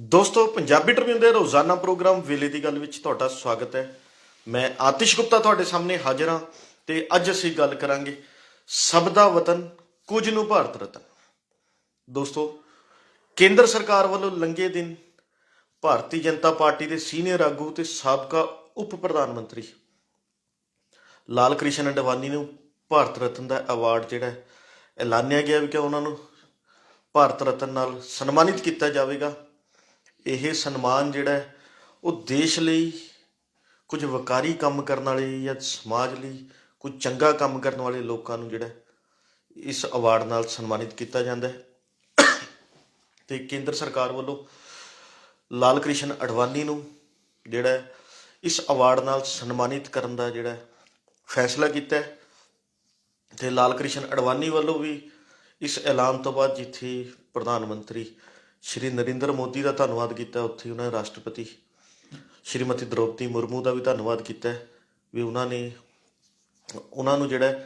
ਦੋਸਤੋ, ਪੰਜਾਬੀ ਟ੍ਰਿਬਿਊਨ ਦੇ ਰੋਜ਼ਾਨਾ ਪ੍ਰੋਗਰਾਮ ਵੇਲੇ ਦੀ ਗੱਲ ਵਿੱਚ ਤੁਹਾਡਾ ਸਵਾਗਤ ਹੈ। ਮੈਂ ਆਤਿਸ਼ ਗੁਪਤਾ ਤੁਹਾਡੇ ਸਾਹਮਣੇ ਹਾਜ਼ਰ ਹਾਂ ਤੇ ਅੱਜ ਅਸੀਂ ਗੱਲ ਕਰਾਂਗੇ ਸਭ ਦਾ ਵਤਨ, ਕੁਝ ਨੂੰ ਭਾਰਤ ਰਤਨ। ਦੋਸਤੋ, ਕੇਂਦਰ ਸਰਕਾਰ ਵੱਲੋਂ ਲੰਘੇ ਦਿਨ ਭਾਰਤੀ ਜਨਤਾ ਪਾਰਟੀ ਦੇ ਸੀਨੀਅਰ ਆਗੂ ਤੇ ਸਾਬਕਾ ਉਪ ਪ੍ਰਧਾਨ ਮੰਤਰੀ ਲਾਲ ਕ੍ਰਿਸ਼ਨ ਅਡਵਾਨੀ ਨੂੰ ਭਾਰਤ ਰਤਨ ਦਾ ਅਵਾਰਡ ਜਿਹੜਾ ਐਲਾਨਿਆ ਗਿਆ ਵੀ ਕਿ ਉਹਨਾਂ ਨੂੰ ਭਾਰਤ ਰਤਨ ਨਾਲ ਸਨਮਾਨਿਤ ਕੀਤਾ ਜਾਵੇਗਾ। ਇਹ ਸਨਮਾਨ ਜਿਹੜਾ ਉਹ ਦੇਸ਼ ਲਈ ਕੁਝ ਵਕਾਰੀ ਕੰਮ ਕਰਨ ਵਾਲੇ ਜਾਂ ਸਮਾਜ ਲਈ ਕੁਝ ਚੰਗਾ ਕੰਮ ਕਰਨ ਵਾਲੇ ਲੋਕਾਂ ਨੂੰ ਜਿਹੜਾ ਇਸ ਅਵਾਰਡ ਨਾਲ ਸਨਮਾਨਿਤ ਕੀਤਾ ਜਾਂਦਾ ਹੈ। ਤੇ ਕੇਂਦਰ ਸਰਕਾਰ ਵੱਲੋਂ ਲਾਲ ਕ੍ਰਿਸ਼ਨ ਅਡਵਾਨੀ ਨੂੰ ਜਿਹੜਾ ਇਸ ਅਵਾਰਡ ਨਾਲ ਸਨਮਾਨਿਤ ਕਰਨ ਦਾ ਜਿਹੜਾ ਫੈਸਲਾ ਕੀਤਾ ਹੈ। ਤੇ ਲਾਲ ਕ੍ਰਿਸ਼ਨ ਅਡਵਾਨੀ ਵੱਲੋਂ ਵੀ ਇਸ ਐਲਾਨ ਤੋਂ ਬਾਅਦ ਜਿੱਥੇ ਪ੍ਰਧਾਨ ਮੰਤਰੀ ਸ਼੍ਰੀ ਨਰਿੰਦਰ ਮੋਦੀ ਦਾ ਧੰਨਵਾਦ ਕੀਤਾ। ਉੱਥੇ ਉਹਨਾਂ ਨੇ ਰਾਸ਼ਟਰਪਤੀ ਸ਼੍ਰੀਮਤੀ ਦ੍ਰੋਪਦੀ ਮੁਰਮੂ ਦਾ ਵੀ ਧੰਨਵਾਦ ਕੀਤਾ ਵੀ ਉਹਨਾਂ ਨੇ ਉਹਨਾਂ ਨੂੰ ਜਿਹੜਾ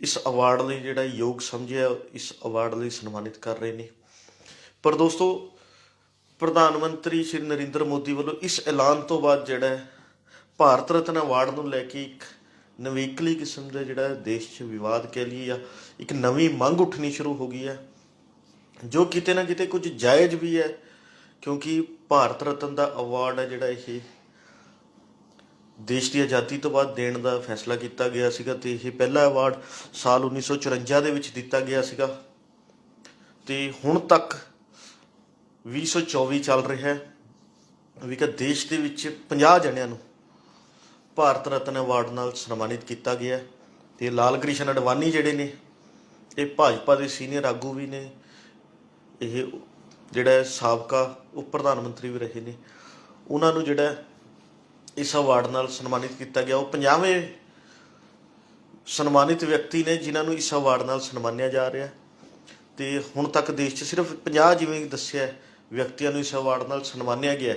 ਇਸ ਅਵਾਰਡ ਲਈ ਜਿਹੜਾ ਯੋਗ ਸਮਝਿਆ, ਇਸ ਅਵਾਰਡ ਲਈ ਸਨਮਾਨਿਤ ਕਰ ਰਹੇ ਨੇ। ਪਰ ਦੋਸਤੋ, ਪ੍ਰਧਾਨ ਮੰਤਰੀ ਸ਼੍ਰੀ ਨਰਿੰਦਰ ਮੋਦੀ ਵੱਲੋਂ ਇਸ ਐਲਾਨ ਤੋਂ ਬਾਅਦ ਜਿਹੜਾ ਭਾਰਤ ਰਤਨ ਅਵਾਰਡ ਨੂੰ ਲੈ ਕੇ ਇੱਕ ਨਵੀਕਲੀ ਕਿਸਮ ਦਾ ਜਿਹੜਾ ਦੇਸ਼ 'ਚ ਵਿਵਾਦ ਕਹਿ ਲਈਏ ਜਾਂ ਇੱਕ ਨਵੀਂ ਮੰਗ ਉੱਠਣੀ ਸ਼ੁਰੂ ਹੋ ਗਈ ਹੈ। ਜੋ ਕਿਤੇ ਨਾ ਕਿਤੇ ਕੁਝ ਜਾਇਜ਼ ਵੀ ਹੈ, ਕਿਉਂਕਿ ਭਾਰਤ ਰਤਨ ਦਾ ਅਵਾਰਡ ਹੈ ਜਿਹੜਾ ਇਹ ਦੇਸ਼ ਦੀ ਆਜ਼ਾਦੀ ਤੋਂ ਬਾਅਦ ਦੇਣ ਦਾ ਫੈਸਲਾ ਕੀਤਾ ਗਿਆ ਸੀਗਾ ਤੇ ਇਹ ਪਹਿਲਾ ਅਵਾਰਡ ਸਾਲ 1954 ਦੇ ਵਿੱਚ ਦਿੱਤਾ ਗਿਆ ਸੀਗਾ। ਤੇ ਹੁਣ ਤੱਕ 2024 ਚੱਲ ਰਿਹਾ ਹੈ। ਵੀ ਕਿ ਦੇਸ਼ ਦੇ ਵਿੱਚ 50 ਜਣਿਆਂ ਨੂੰ ਭਾਰਤ ਰਤਨ ਅਵਾਰਡ ਨਾਲ ਸਨਮਾਨਿਤ ਕੀਤਾ ਗਿਆ ਹੈ। ਤੇ ਲਾਲ ਕ੍ਰਿਸ਼ਨ ਅਡਵਾਨੀ ਜਿਹੜੇ ਨੇ, ਇਹ ਭਾਜਪਾ ਦੇ ਸੀਨੀਅਰ ਆਗੂ ਵੀ ਨੇ ਇਹ ਜਿਹੜਾ ਸਾਬਕਾ ਉਪ ਪ੍ਰਧਾਨ ਮੰਤਰੀ ਵੀ ਰਹੇ ਨੇ। ਉਹਨਾਂ ਨੂੰ ਜਿਹੜਾ ਇਸ ਅਵਾਰਡ ਨਾਲ ਸਨਮਾਨਿਤ ਕੀਤਾ ਗਿਆ। ਉਹ 50ਵੇਂ ਸਨਮਾਨਿਤ ਵਿਅਕਤੀ ਨੇ ਜਿਨ੍ਹਾਂ ਨੂੰ ਇਸ ਅਵਾਰਡ ਨਾਲ ਸਨਮਾਨਿਆ ਜਾ ਰਿਹਾ ਹੈ। ਤੇ ਹੁਣ ਤੱਕ ਦੇਸ਼ 'ਚ ਸਿਰਫ 50 ਜਿਵੇਂ ਦੱਸਿਆ ਵਿਅਕਤੀਆਂ ਨੂੰ ਇਸ ਅਵਾਰਡ ਨਾਲ ਸਨਮਾਨਿਆ ਗਿਆ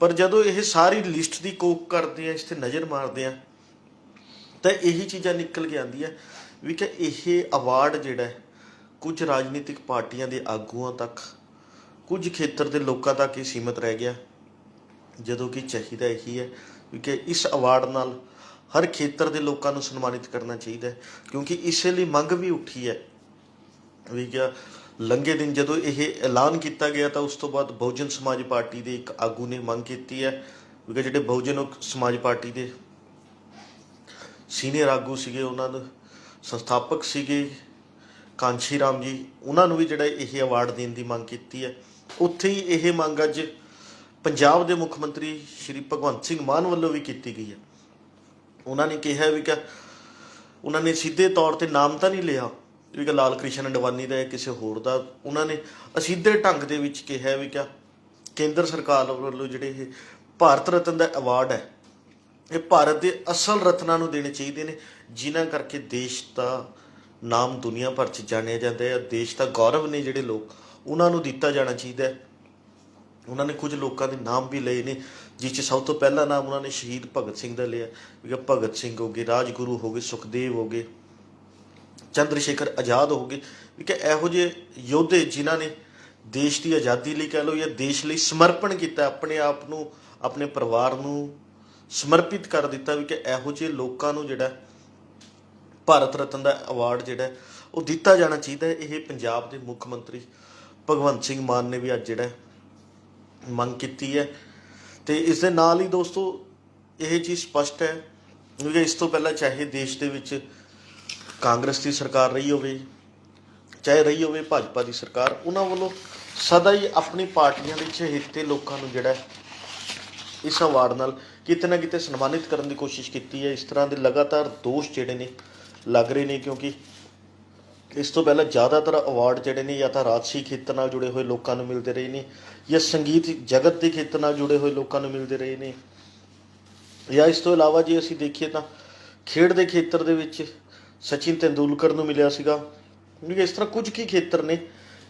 ਪਰ ਜਦੋਂ ਇਹ ਸਾਰੀ ਲਿਸਟ ਦੀ ਕੋਕ ਕਰਦੇ ਆ, ਇਸ ਤੇ ਨਜ਼ਰ ਮਾਰਦੇ ਆ, ਤਾਂ ਇਹੀ ਚੀਜ਼ਾਂ ਨਿਕਲ ਕੇ ਆਉਂਦੀਆਂ ਵੀ ਕਿ ਇਹ ਅਵਾਰਡ ਜਿਹੜਾ ਕੁਝ ਰਾਜਨੀਤਿਕ ਪਾਰਟੀਆਂ ਦੇ ਆਗੂਆਂ ਤੱਕ, ਕੁਝ ਖੇਤਰ ਦੇ ਲੋਕਾਂ ਤੱਕ ਹੀ ਸੀਮਿਤ ਰਹਿ ਗਿਆ। ਜਦੋਂ ਕਿ ਚਾਹੀਦਾ ਇਹੀ ਹੈ ਵੀ ਕਿ ਇਸ ਅਵਾਰਡ ਨਾਲ ਹਰ ਖੇਤਰ ਦੇ ਲੋਕਾਂ ਨੂੰ ਸਨਮਾਨਿਤ ਕਰਨਾ ਚਾਹੀਦਾ ਹੈ, ਕਿਉਂਕਿ ਇਸੇ ਲਈ ਮੰਗ ਵੀ ਉੱਠੀ ਹੈ ਵੀ ਕਿਹਾ ਲੰਘੇ ਦਿਨ ਜਦੋਂ ਇਹ ਐਲਾਨ ਕੀਤਾ ਗਿਆ ਤਾਂ ਉਸ ਤੋਂ ਬਾਅਦ ਬਹੁਜਨ ਸਮਾਜ ਪਾਰਟੀ ਦੇ ਇੱਕ ਆਗੂ ਨੇ ਮੰਗ ਕੀਤੀ ਹੈ ਵੀ ਕਿ ਜਿਹੜੇ ਬਹੁਜਨ ਸਮਾਜ ਪਾਰਟੀ ਦੇ ਸੀਨੀਅਰ ਆਗੂ ਸੀਗੇ, ਉਹਨਾਂ ਦੇ ਸੰਸਥਾਪਕ ਸੀਗੇ ਕਾਂਸ਼ੀ ਰਾਮ ਜੀ, ਉਹਨਾਂ ਨੂੰ ਵੀ ਜਿਹੜਾ ਇਹ ਅਵਾਰਡ ਦੇਣ ਦੀ ਮੰਗ ਕੀਤੀ ਹੈ। ਉੱਥੇ ਹੀ ਇਹ ਮੰਗ ਅੱਜ ਪੰਜਾਬ ਦੇ ਮੁੱਖ ਮੰਤਰੀ ਸ਼੍ਰੀ ਭਗਵੰਤ ਸਿੰਘ ਮਾਨ ਵੱਲੋਂ ਵੀ ਕੀਤੀ ਗਈ ਹੈ। ਉਹਨਾਂ ਨੇ ਕਿਹਾ ਵੀ ਕਿ ਉਹਨਾਂ ਨੇ ਸਿੱਧੇ ਤੌਰ ਤੇ ਨਾਮ ਤਾਂ ਨਹੀਂ ਲਿਆ ਵੀ ਕਿ ਲਾਲ ਕ੍ਰਿਸ਼ਨ ਅਡਵਾਨੀ ਦਾ ਕਿਸੇ ਹੋਰ ਦਾ। ਉਹਨਾਂ ਨੇ ਅਸਿੱਧੇ ਢੰਗ ਦੇ ਵਿੱਚ ਕਿਹਾ ਵੀ ਕਿ ਕੇਂਦਰ ਸਰਕਾਰ ਵੱਲੋਂ ਜਿਹੜੇ ਇਹ ਭਾਰਤ ਰਤਨ ਦਾ ਅਵਾਰਡ ਹੈ, ਇਹ ਭਾਰਤ ਦੇ ਅਸਲ ਰਤਨਾਂ ਨੂੰ ਦੇਣੇ ਚਾਹੀਦੇ ਨੇ, ਜਿਨ੍ਹਾਂ ਕਰਕੇ ਦੇਸ਼ ਦਾ ਨਾਮ ਦੁਨੀਆ ਭਰ 'ਚ ਜਾਣਿਆ ਜਾਂਦਾ ਹੈ, ਦੇਸ਼ ਦਾ ਗੌਰਵ ਨੇ ਜਿਹੜੇ ਲੋਕ ਉਹਨਾਂ ਨੂੰ ਦਿੱਤਾ ਜਾਣਾ ਚਾਹੀਦਾ ਹੈ। ਉਹਨਾਂ ਨੇ ਕੁਝ ਲੋਕਾਂ ਦੇ ਨਾਮ ਵੀ ਲਏ ਨੇ, ਜਿਸ 'ਚ ਸਭ ਤੋਂ ਪਹਿਲਾ ਨਾਮ ਉਹਨਾਂ ਨੇ ਸ਼ਹੀਦ ਭਗਤ ਸਿੰਘ ਦਾ ਲਿਆ ਵੀ ਭਗਤ ਸਿੰਘ ਹੋ ਗਏ, ਰਾਜਗੁਰੂ ਹੋ ਗਏ, ਸੁਖਦੇਵ ਹੋ ਗਏ ਚੰਦਰ ਸ਼ੇਖਰ ਆਜ਼ਾਦ ਹੋ ਗਏ। ਵੀ ਕਿ ਇਹੋ ਜਿਹੇ ਯੋਧੇ ਜਿਨ੍ਹਾਂ ਨੇ ਦੇਸ਼ ਦੀ ਆਜ਼ਾਦੀ ਲਈ ਕਹਿ ਲਓ ਜਾਂ ਦੇਸ਼ ਲਈ ਸਮਰਪਣ ਕੀਤਾ, ਆਪਣੇ ਆਪ ਨੂੰ, ਆਪਣੇ ਪਰਿਵਾਰ ਨੂੰ ਸਮਰਪਿਤ ਕਰ ਦਿੱਤਾ, ਵੀ ਕਿ ਇਹੋ ਜਿਹੇ ਲੋਕਾਂ ਨੂੰ ਜਿਹੜਾ ਭਾਰਤ ਰਤਨ ਦਾ ਅਵਾਰਡ ਜਿਹੜਾ ਉਹ ਦਿੱਤਾ ਜਾਣਾ ਚਾਹੀਦਾ ਇਹ ਪੰਜਾਬ ਦੇ ਮੁੱਖ ਮੰਤਰੀ ਭਗਵੰਤ ਸਿੰਘ ਮਾਨ ਨੇ ਵੀ ਅੱਜ ਜਿਹੜਾ ਮੰਗ ਕੀਤੀ ਹੈ। ਤੇ ਇਸ ਦੇ ਨਾਲ ਹੀ ਦੋਸਤੋ, ਇਹ ਚੀਜ਼ ਸਪਸ਼ਟ ਹੈ ਕਿਉਂਕਿ ਇਸ ਤੋਂ ਪਹਿਲਾਂ ਚਾਹੇ ਦੇਸ਼ ਦੇ ਵਿੱਚ ਕਾਂਗਰਸ ਦੀ ਸਰਕਾਰ ਰਹੀ ਹੋਵੇ, ਚਾਹੇ ਰਹੀ ਹੋਵੇ ਭਾਜਪਾ ਦੀ ਸਰਕਾਰ, ਉਹਨਾਂ ਵੱਲੋਂ ਸਦਾ ਹੀ ਆਪਣੀ ਪਾਰਟੀਆਂ ਦੇ ਚਹੇਤੇ ਲੋਕਾਂ ਨੂੰ ਜਿਹੜਾ ਇਸ ਅਵਾਰਡ ਨਾਲ ਕਿਤੇ ਨਾ ਕਿਤੇ ਸਨਮਾਨਿਤ ਕਰਨ ਦੀ ਕੋਸ਼ਿਸ਼ ਕੀਤੀ ਹੈ। ਇਸ ਤਰ੍ਹਾਂ ਦੇ ਲਗਾਤਾਰ ਦੋਸ਼ ਜਿਹੜੇ ਨੇ ਲੱਗ ਰਹੇ ਨੇ ਕਿਉਂਕਿ ਇਸ ਤੋਂ ਪਹਿਲਾਂ ਜ਼ਿਆਦਾਤਰ ਅਵਾਰਡ ਜਿਹੜੇ ਨੇ ਜਾਂ ਤਾਂ ਰਾਜਸੀ ਖੇਤਰ ਨਾਲ ਜੁੜੇ ਹੋਏ ਲੋਕਾਂ ਨੂੰ ਮਿਲਦੇ ਰਹੇ ਨੇ ਜਾਂ ਸੰਗੀਤ ਜਗਤ ਦੇ ਖੇਤਰ ਨਾਲ ਜੁੜੇ ਹੋਏ ਲੋਕਾਂ ਨੂੰ ਮਿਲਦੇ ਰਹੇ ਨੇ। ਜਾਂ ਇਸ ਤੋਂ ਇਲਾਵਾ ਜੇ ਅਸੀਂ ਦੇਖੀਏ ਤਾਂ ਖੇਡ ਦੇ ਖੇਤਰ ਦੇ ਵਿੱਚ ਸਚਿਨ ਤੈਂਦੂਲਕਰ ਨੂੰ ਮਿਲਿਆ ਸੀਗਾ। ਕਿਉਂਕਿ ਇਸ ਤਰ੍ਹਾਂ ਕੁਝ ਕੀ ਖੇਤਰ ਨੇ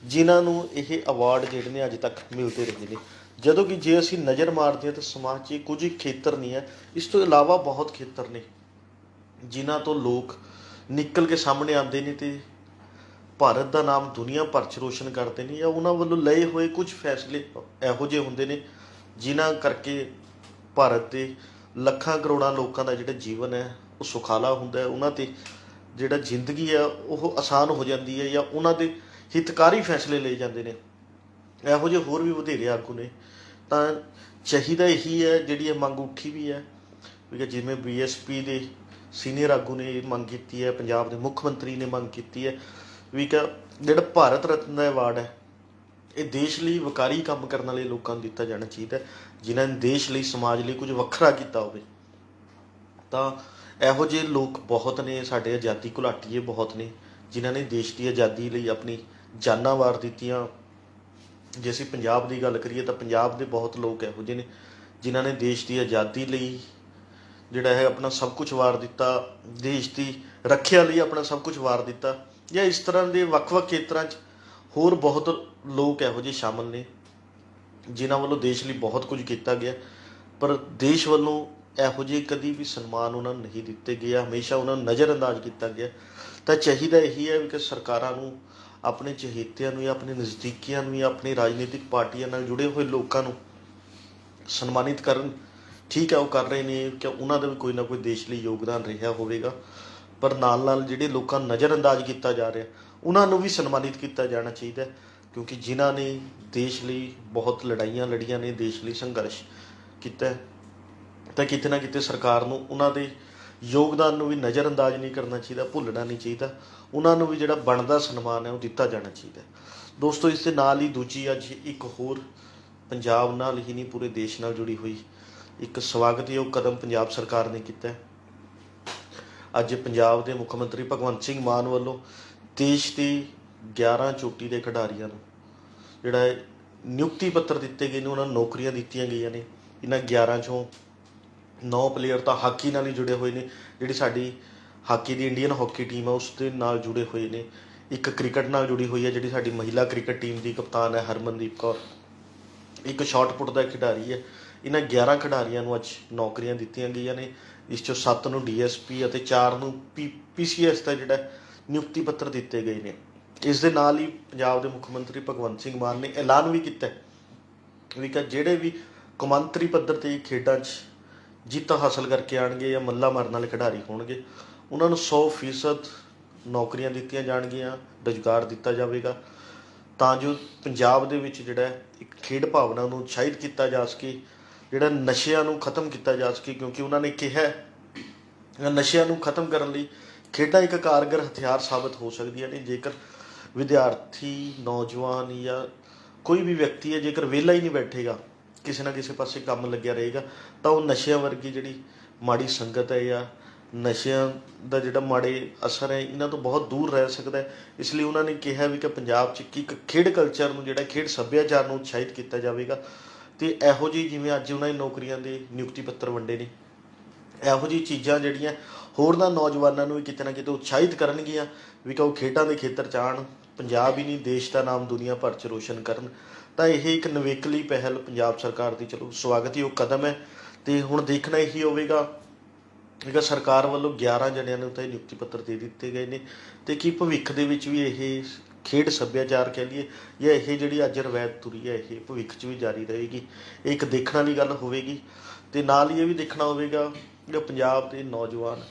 ਜਿਨ੍ਹਾਂ ਨੂੰ ਇਹ ਅਵਾਰਡ ਜਿਹੜੇ ਨੇ ਅੱਜ ਤੱਕ ਮਿਲਦੇ ਰਹੇ ਨੇ। ਜਦੋਂ ਕਿ ਜੇ ਅਸੀਂ ਨਜ਼ਰ ਮਾਰਦੇ ਹਾਂ ਤਾਂ ਸਮਾਜ 'ਚ ਕੁਝ ਖੇਤਰ ਨਹੀਂ ਹੈ। ਇਸ ਤੋਂ ਇਲਾਵਾ ਬਹੁਤ ਖੇਤਰ ਨੇ ਜਿਨ੍ਹਾਂ ਤੋਂ ਲੋਕ ਨਿਕਲ ਕੇ ਸਾਹਮਣੇ ਆਉਂਦੇ ਨੇ ਤੇ ਭਾਰਤ ਦਾ ਨਾਮ ਦੁਨੀਆ ਭਰ 'ਚ ਰੋਸ਼ਨ ਕਰਦੇ ਨੇ ਜਾਂ ਉਹਨਾਂ ਵੱਲੋਂ ਲਏ ਹੋਏ ਕੁਝ ਫੈਸਲੇ ਇਹੋ ਜਿਹੇ ਹੁੰਦੇ ਨੇ ਜਿਨ੍ਹਾਂ ਕਰਕੇ ਭਾਰਤ ਦੇ ਲੱਖਾਂ ਕਰੋੜਾਂ ਲੋਕਾਂ ਦਾ ਜਿਹੜਾ ਜੀਵਨ ਹੈ, ਉਹ ਸੁਖਾਲਾ ਹੁੰਦਾ ਹੈ, ਉਹਨਾਂ ਤੇ ਜਿਹੜਾ ਜ਼ਿੰਦਗੀ ਆ ਉਹ ਆਸਾਨ ਹੋ ਜਾਂਦੀ ਹੈ ਜਾਂ ਉਹਨਾਂ ਦੇ ਹਿਤਕਾਰੀ ਫੈਸਲੇ ਲਏ ਜਾਂਦੇ ਨੇ। ਇਹੋ ਜਿਹੇ ਹੋਰ ਵੀ ਵਧੇਰੇ ਆਗੂ ਨੇ। ਤਾਂ ਚਾਹੀਦਾ ਇਹੀ ਹੈ, ਜਿਹੜੀ ਇਹ ਮੰਗ ਉੱਠੀ ਵੀ ਹੈ, ਵੀ ਜਿਵੇਂ ਬੀਐਸਪੀ ਦੇ ਸੀਨੀਅਰ ਆਗੂ ਨੇ ਇਹ ਮੰਗ ਕੀਤੀ ਹੈ, ਪੰਜਾਬ ਦੇ ਮੁੱਖ ਮੰਤਰੀ ਨੇ ਮੰਗ ਕੀਤੀ ਹੈ ਵੀ ਕਿ ਜਿਹੜਾ ਭਾਰਤ ਰਤਨ ਦਾ ਅਵਾਰਡ ਹੈ, ਇਹ ਦੇਸ਼ ਲਈ ਵਕਾਰੀ ਕੰਮ ਕਰਨ ਵਾਲੇ ਲੋਕਾਂ ਨੂੰ ਦਿੱਤਾ ਜਾਣਾ ਚਾਹੀਦਾ ਜਿਨ੍ਹਾਂ ਨੇ ਦੇਸ਼ ਲਈ, ਸਮਾਜ ਲਈ ਕੁਝ ਵੱਖਰਾ ਕੀਤਾ ਹੋਵੇ। ਤਾਂ ਇਹੋ ਜਿਹੇ ਲੋਕ ਬਹੁਤ ਨੇ, ਸਾਡੇ ਆਜ਼ਾਦੀ ਘੁਲਾਟੀਏ ਬਹੁਤ ਨੇ, ਜਿਨ੍ਹਾਂ ਨੇ ਦੇਸ਼ ਦੀ ਆਜ਼ਾਦੀ ਲਈ ਆਪਣੀ ਜਾਨਾਂ ਵਾਰ ਦਿੱਤੀਆਂ। ਜੇ ਅਸੀਂ ਪੰਜਾਬ ਦੀ ਗੱਲ ਕਰੀਏ ਤਾਂ ਪੰਜਾਬ ਦੇ ਬਹੁਤ ਲੋਕ ਇਹੋ ਜਿਹੇ ਨੇ, ਜਿਨ੍ਹਾਂ ਨੇ ਦੇਸ਼ ਦੀ ਆਜ਼ਾਦੀ ਲਈ ਜਿਹੜਾ ਹੈ ਆਪਣਾ ਸਭ ਕੁਝ ਵਾਰ ਦਿੱਤਾ, ਦੇਸ਼ ਦੀ ਰੱਖਿਆ ਲਈ ਆਪਣਾ ਸਭ ਕੁਝ ਵਾਰ ਦਿੱਤਾ। ਜਾਂ ਇਸ ਤਰ੍ਹਾਂ ਦੇ ਵੱਖ-ਵੱਖ ਖੇਤਰਾਂ 'ਚ ਹੋਰ ਬਹੁਤ ਲੋਕ ਇਹੋ ਜਿਹੇ ਸ਼ਾਮਲ ਨੇ, ਜਿਨ੍ਹਾਂ ਵੱਲੋਂ ਦੇਸ਼ ਲਈ ਬਹੁਤ ਕੁਝ ਕੀਤਾ ਗਿਆ। ਪਰ ਦੇਸ਼ ਵੱਲੋਂ ਇਹੋ ਜਿਹੇ ਕਦੀ ਵੀ ਸਨਮਾਨ ਉਹਨਾਂ ਨੂੰ ਨਹੀਂ ਦਿੱਤੇ ਗਏ, ਹਮੇਸ਼ਾ ਉਹਨਾਂ ਨੂੰ ਨਜ਼ਰਅੰਦਾਜ਼ ਕੀਤਾ ਗਿਆ। ਤਾਂ ਚਾਹੀਦਾ ਇਹੀ ਹੈ ਵੀ ਕਿ ਸਰਕਾਰਾਂ ਨੂੰ, ਆਪਣੇ ਚਹੇਤਿਆਂ ਨੂੰ ਜਾਂ ਆਪਣੇ ਨਜ਼ਦੀਕੀਆਂ ਨੂੰ ਜਾਂ ਆਪਣੀ ਰਾਜਨੀਤਿਕ ਪਾਰਟੀਆਂ ਨਾਲ ਜੁੜੇ ਹੋਏ ਲੋਕਾਂ ਨੂੰ ਸਨਮਾਨਿਤ ਕਰਨ। ਠੀਕ ਹੈ ਉਹ ਕਰ ਰਹੇ ਨੇ ਕਿ ਉਹਨਾਂ ਦਾ ਵੀ ਕੋਈ ਨਾ ਕੋਈ ਦੇਸ਼ ਲਈ ਯੋਗਦਾਨ ਰਿਹਾ ਹੋਵੇਗਾ। ਪਰ ਨਾਲ ਨਾਲ ਜਿਹੜੇ ਲੋਕਾਂ ਨਜ਼ਰਅੰਦਾਜ਼ ਕੀਤਾ ਜਾ ਰਿਹਾ, ਉਹਨਾਂ ਨੂੰ ਵੀ ਸਨਮਾਨਿਤ ਕੀਤਾ ਜਾਣਾ ਚਾਹੀਦਾ ਕਿਉਂਕਿ ਜਿਨ੍ਹਾਂ ਨੇ ਦੇਸ਼ ਲਈ ਬਹੁਤ ਲੜਾਈਆਂ ਲੜੀਆਂ ਨੇ, ਦੇਸ਼ ਲਈ ਸੰਘਰਸ਼ ਕੀਤਾ ਤਾਂ ਕਿਤੇ ਨਾ ਕਿਤੇ ਸਰਕਾਰ ਨੂੰ ਉਹਨਾਂ ਦੇ ਯੋਗਦਾਨ ਨੂੰ ਵੀ ਨਜ਼ਰਅੰਦਾਜ਼ ਨਹੀਂ ਕਰਨਾ ਚਾਹੀਦਾ, ਭੁੱਲਣਾ ਨਹੀਂ ਚਾਹੀਦਾ। ਉਹਨਾਂ ਨੂੰ ਵੀ ਜਿਹੜਾ ਬਣਦਾ ਸਨਮਾਨ ਹੈ, ਉਹ ਦਿੱਤਾ ਜਾਣਾ ਚਾਹੀਦਾ ਦੋਸਤੋ, ਇਸ ਦੇ ਨਾਲ ਹੀ ਦੂਜੀ ਅੱਜ ਇੱਕ ਹੋਰ ਪੰਜਾਬ ਨਾਲ ਹੀ ਨਹੀਂ, ਪੂਰੇ ਦੇਸ਼ ਨਾਲ ਜੁੜੀ ਹੋਈ ਇੱਕ ਸਵਾਗਤਯੋਗ ਕਦਮ ਪੰਜਾਬ ਸਰਕਾਰ ਨੇ ਕੀਤਾ ਹੈ। ਅੱਜ ਪੰਜਾਬ ਦੇ ਮੁੱਖ ਮੰਤਰੀ ਭਗਵੰਤ ਸਿੰਘ ਮਾਨ ਵੱਲੋਂ ਦੇਸ਼ ਦੀ 11 ਚੋਟੀ ਦੇ ਖਿਡਾਰੀਆਂ ਨੂੰ ਜਿਹੜਾ ਹੈ ਨਿਯੁਕਤੀ ਪੱਤਰ ਦਿੱਤੇ ਗਏ ਨੇ, ਉਹਨਾਂ ਨੂੰ ਨੌਕਰੀਆਂ ਦਿੱਤੀਆਂ ਗਈਆਂ ਨੇ। ਇਹਨਾਂ 11 ਚੋਂ 9 ਪਲੇਅਰ ਤਾਂ ਹਾਕੀ ਨਾਲ ਹੀ ਜੁੜੇ ਹੋਏ ਨੇ। ਜਿਹੜੀ ਸਾਡੀ ਹਾਕੀ ਦੀ ਇੰਡੀਅਨ ਹਾਕੀ ਟੀਮ ਹੈ ਉਸ ਦੇ ਨਾਲ ਜੁੜੇ ਹੋਏ ਨੇ। ਇੱਕ ਕ੍ਰਿਕਟ ਨਾਲ ਜੁੜੀ ਹੋਈ ਹੈ, ਜਿਹੜੀ ਸਾਡੀ ਮਹਿਲਾ ਕ੍ਰਿਕਟ ਟੀਮ ਦੀ ਕਪਤਾਨ ਹੈ ਹਰਮਨਦੀਪ ਕੌਰ। ਇੱਕ ਸ਼ਾਟ ਪੁੱਟ ਦਾ ਖਿਡਾਰੀ ਹੈ। ਇਹਨਾਂ 11 ਖਿਡਾਰੀਆਂ ਨੂੰ ਅੱਜ ਨੌਕਰੀਆਂ ਦਿੱਤੀਆਂ ਗਈਆਂ ਨੇ। ਇਸ ਚੋਂ 7 ਨੂੰ ਡੀਐਸਪੀ ਅਤੇ 4 ਨੂੰ ਪੀਸੀਐਸ ਦਾ ਜਿਹੜਾ ਨਿਯੁਕਤੀ ਪੱਤਰ ਦਿੱਤੇ ਗਏ ਨੇ। ਇਸ ਦੇ ਨਾਲ ਹੀ ਪੰਜਾਬ ਦੇ ਮੁੱਖ ਮੰਤਰੀ ਭਗਵੰਤ ਸਿੰਘ ਮਾਨ ਨੇ ਐਲਾਨ ਵੀ ਕੀਤਾ ਵੀ ਕਿ ਜਿਹੜੇ ਵੀ ਕੌਮਾਂਤਰੀ ਪੱਧਰ ਤੇ ਖੇਡਾਂ 'ਚ ਜਿੱਤਾਂ ਹਾਸਲ ਕਰਕੇ ਆਣਗੇ ਜਾਂ ਮੱਲਾ ਮਾਰਨ ਵਾਲੇ ਖਿਡਾਰੀ ਹੋਣਗੇ, ਉਹਨਾਂ ਨੂੰ 100% ਨੌਕਰੀਆਂ ਦਿੱਤੀਆਂ ਜਾਣਗੀਆਂ, ਰੁਜ਼ਗਾਰ ਦਿੱਤਾ ਜਾਵੇਗਾ। ਤਾਂ ਜੋ ਪੰਜਾਬ ਦੇ ਵਿੱਚ ਜਿਹੜਾ ਇੱਕ ਖੇਡ ਭਾਵਨਾ ਨੂੰ ਉਤਸ਼ਾਹਿਤ ਕੀਤਾ ਜਾ ਸਕੇ ਜਿਹੜਾ ਨਸ਼ਿਆਂ ਨੂੰ ਖਤਮ ਕੀਤਾ ਜਾ ਸਕੇ, ਕਿਉਂਕਿ ਉਹਨਾਂ ਨੇ ਕਿਹਾ ਨਸ਼ਿਆਂ ਨੂੰ ਖਤਮ ਕਰਨ ਲਈ ਖੇਡਾਂ ਇੱਕ ਕਾਰਗਰ ਹਥਿਆਰ ਸਾਬਤ ਹੋ ਸਕਦੀਆਂ ਨੇ। ਜੇਕਰ ਵਿਦਿਆਰਥੀ, ਨੌਜਵਾਨ ਜਾਂ ਕੋਈ ਵੀ ਵਿਅਕਤੀ ਹੈ, ਜੇਕਰ ਵਿਹਲਾ ਹੀ ਨਹੀਂ ਬੈਠੇਗਾ, ਕਿਸੇ ਨਾ ਕਿਸੇ ਪਾਸੇ ਕੰਮ ਲੱਗਿਆ ਰਹੇਗਾ, ਤਾਂ ਉਹ ਨਸ਼ਿਆਂ ਵਰਗੀ ਜਿਹੜੀ ਮਾੜੀ ਸੰਗਤ ਹੈ ਜਾਂ ਨਸ਼ਿਆਂ ਦਾ ਜਿਹੜਾ ਮਾੜੇ ਅਸਰ ਹੈ, ਇਹਨਾਂ ਤੋਂ ਬਹੁਤ ਦੂਰ ਰਹਿ ਸਕਦਾ ਹੈ। ਇਸ ਲਈ ਉਹਨਾਂ ਨੇ ਕਿਹਾ ਵੀ ਕਿ ਪੰਜਾਬ 'ਚ ਇੱਕ ਖੇਡ ਕਲਚਰ ਨੂੰ ਜਿਹੜਾ ਖੇਡ ਸੱਭਿਆਚਾਰ ਨੂੰ ਉਤਸ਼ਾਹਿਤ ਕੀਤਾ ਜਾਵੇਗਾ। ਤੇ ਇਹੋ ਜਿਹੀ ਜਿਵੇਂ ਅੱਜ ਉਹਨਾਂ ਨੇ ਨੌਕਰੀਆਂ ਦੇ ਨਿਯੁਕਤੀ ਪੱਤਰ ਵੰਡੇ ਨੇ, ਇਹੋ ਜਿਹੀ ਚੀਜ਼ਾਂ ਜਿਹੜੀਆਂ ਹੋਰਨਾਂ ਨੌਜਵਾਨਾਂ ਨੂੰ ਵੀ ਕਿਤੇ ਨਾ ਕਿਤੇ ਉਤਸ਼ਾਹਿਤ ਕਰਨਗੀਆਂ ਵੀ ਕਿ ਉਹ ਖੇਡਾਂ ਦੇ ਖੇਤਰ 'ਚ ਆਉਣ, ਪੰਜਾਬ ਹੀ ਨਹੀਂ, ਦੇਸ਼ ਦਾ ਨਾਮ ਦੁਨੀਆ ਭਰ 'ਚ ਰੋਸ਼ਨ ਕਰਨ, ਤਾਂ ਇਹ ਇੱਕ ਨਵੇਕਲੀ ਪਹਿਲ ਪੰਜਾਬ ਸਰਕਾਰ ਦੀ। ਚਲੋ ਸਵਾਗਤਯੋਗ ਕਦਮ ਹੈ ਤੇ ਹੁਣ ਦੇਖਣਾ ਇਹੀ ਹੋਵੇਗਾ ਕਿ ਸਰਕਾਰ ਵੱਲੋਂ 11 ਜਣਿਆਂ ਨੂੰ ਤਾਂ ਇਹ ਨਿਯੁਕਤੀ ਪੱਤਰ ਦੇ ਦਿੱਤੇ ਗਏ ਨੇ, ਤੇ ਕੀ ਭਵਿੱਖ ਦੇ ਵਿੱਚ ਵੀ ਇਹ ਖੇਡ ਸੱਭਿਆਚਾਰ ਕਹਿ ਲਈਏ, ਜਾਂ ਇਹ ਜਿਹੜੀ ਅੱਜ ਰਵਾਇਤ ਤੁਰੀ ਹੈ, ਇਹ ਭਵਿੱਖ 'ਚ ਵੀ ਜਾਰੀ ਰਹੇਗੀ। ਇਹ ਇੱਕ ਦੇਖਣ ਵਾਲੀ ਗੱਲ ਹੋਵੇਗੀ, ਤੇ ਨਾਲ ਹੀ ਇਹ ਵੀ ਦੇਖਣਾ ਹੋਵੇਗਾ ਕਿ ਪੰਜਾਬ ਦੇ ਨੌਜਵਾਨ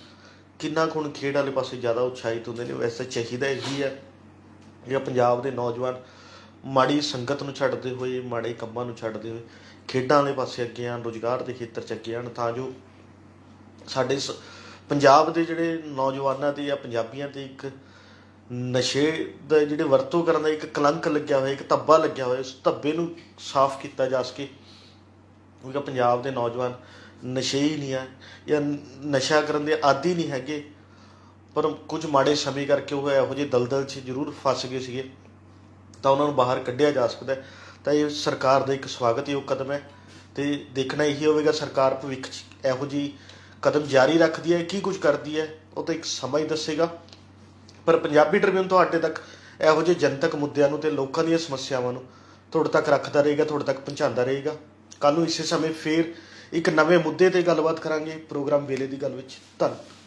ਕਿੰਨਾ ਕੁ ਹੁਣ ਖੇਡ ਵਾਲੇ ਪਾਸੇ ਜ਼ਿਆਦਾ ਉਤਸ਼ਾਹਿਤ ਹੁੰਦੇ ਨੇ। ਵੈਸੇ ਚਾਹੀਦਾ ਇਹੀ ਹੈ ਕਿ ਪੰਜਾਬ ਦੇ ਨੌਜਵਾਨ ਮਾੜੀ ਸੰਗਤ ਨੂੰ ਛੱਡਦੇ ਹੋਏ, ਮਾੜੇ ਕੰਮਾਂ ਨੂੰ ਛੱਡਦੇ ਹੋਏ ਖੇਡਾਂ ਵਾਲੇ ਪਾਸੇ ਅੱਗੇ ਆਉਣ, ਰੁਜ਼ਗਾਰ ਦੇ ਖੇਤਰ 'ਚ ਅੱਗੇ ਆਉਣ, ਤਾਂ ਜੋ ਸਾਡੇ ਸ- ਪੰਜਾਬ ਦੇ ਜਿਹੜੇ ਨੌਜਵਾਨਾਂ ਤੇ ਜਾਂ ਪੰਜਾਬੀਆਂ ਤੇ ਇੱਕ ਨਸ਼ੇ ਦਾ ਜਿਹੜੇ ਵਰਤੋਂ ਕਰਨ ਦਾ ਇੱਕ ਕਲੰਕ ਲੱਗਿਆ ਹੋਇਆ, ਇੱਕ ਧੱਬਾ ਲੱਗਿਆ ਹੋਇਆ, ਉਸ ਧੱਬੇ ਨੂੰ ਸਾਫ਼ ਕੀਤਾ ਜਾ ਸਕੇ। ਕਿਉਂਕਿ ਪੰਜਾਬ ਦੇ ਨੌਜਵਾਨ ਨਸ਼ੇ ਹੀ ਨਹੀਂ ਆ, ਜਾਂ ਨਸ਼ਾ ਕਰਨ ਦੇ ਆਦੀ ਨਹੀਂ ਹੈਗੇ, ਪਰ ਕੁਝ ਮਾੜੇ ਸਮੇਂ ਕਰਕੇ ਉਹ ਇਹੋ ਜਿਹੇ ਦਲਦਲ 'ਚ ਜ਼ਰੂਰ ਫਸ ਗਏ ਸੀਗੇ। ਤਾਂ ਉਹਨਾਂ ਨੂੰ ਬਾਹਰ ਕੱਢਿਆ ਜਾ ਸਕਦਾ ਤਾਂ ਇਹ ਸਰਕਾਰ ਦਾ ਇੱਕ ਸਵਾਗਤਯੋਗ ਕਦਮ ਹੈ ਤੇ ਦੇਖਣਾ ਇਹੀ ਹੋਵੇਗਾ, ਸਰਕਾਰ ਭਵਿੱਖ 'ਚ ਇਹੋ ਜਿਹੀ ਕਦਮ ਜਾਰੀ ਰੱਖਦੀ ਹੈ, ਕੀ ਕੁਝ ਕਰਦੀ ਹੈ, ਉਹ ਤਾਂ ਇੱਕ ਸਮਾਂ ਹੀ ਦੱਸੇਗਾ। ਪਰ ਪੰਜਾਬੀ ਟ੍ਰਿਬਿਊਨ ਤੁਹਾਡੇ ਤੱਕ ਇਹੋ ਜਿਹੇ ਜਨਤਕ ਮੁੱਦਿਆਂ ਨੂੰ ਤੇ ਲੋਕਾਂ ਦੀਆਂ ਸਮੱਸਿਆਵਾਂ ਨੂੰ ਤੁਹਾਡੇ ਤੱਕ ਰੱਖਦਾ ਰਹੇਗਾ, ਤੁਹਾਡੇ ਤੱਕ ਪਹੁੰਚਾਉਂਦਾ ਰਹੇਗਾ। ਕੱਲ ਨੂੰ ਇਸੇ ਸਮੇਂ ਫੇਰ ਇੱਕ ਨਵੇਂ ਮੁੱਦੇ ਤੇ ਗੱਲਬਾਤ ਕਰਾਂਗੇ ਪ੍ਰੋਗਰਾਮ ਵੇਲੇ ਦੀ ਗੱਲ ਵਿੱਚ। ਧੰਨਵਾਦ।